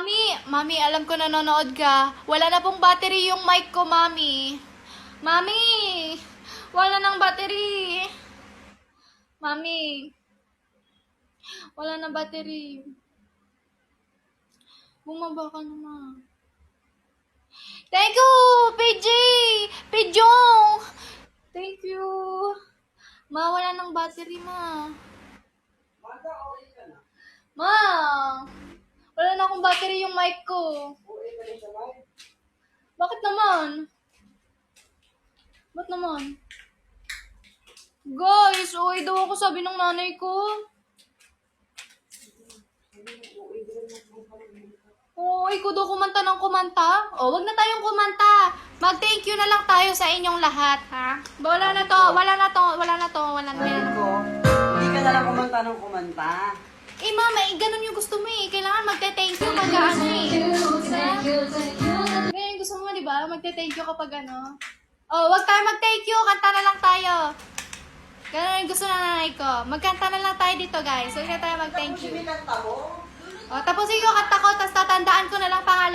Mami, mami, alam ko nanonood ka. Wala na pong battery yung mic ko, mami. Mami, wala nang battery. Mami, wala na battery. Bumaba ka naman. Thank you, PJ! Pijong! Thank you. Ma, wala nang battery, ma. Ma! Wala na akong battery yung mic ko. Bakit naman? Ba't naman? Guys, uwi daw ako sabi ng nanay ko. Oo, ko daw kumanta ng kumanta. O, wag na tayong kumanta. Mag-thank you na lang tayo sa inyong lahat, ha? Wala na to, wala na to, wala na to, wala na yan. ko, hindi ka na lang kumanta ng kumanta. Eh, mama, eh, ganun yung gusto mo eh. Magte-thank you kapag ano. Oh, wag tayo mag-thank you. Kanta na lang tayo. Ganun yung gusto ng nanay ko. Magkanta na lang tayo dito, guys. Huwag na tayo mag-thank you. Kanta mo? Oh, kanta ko, tapos tatandaan ko na lang pangalan.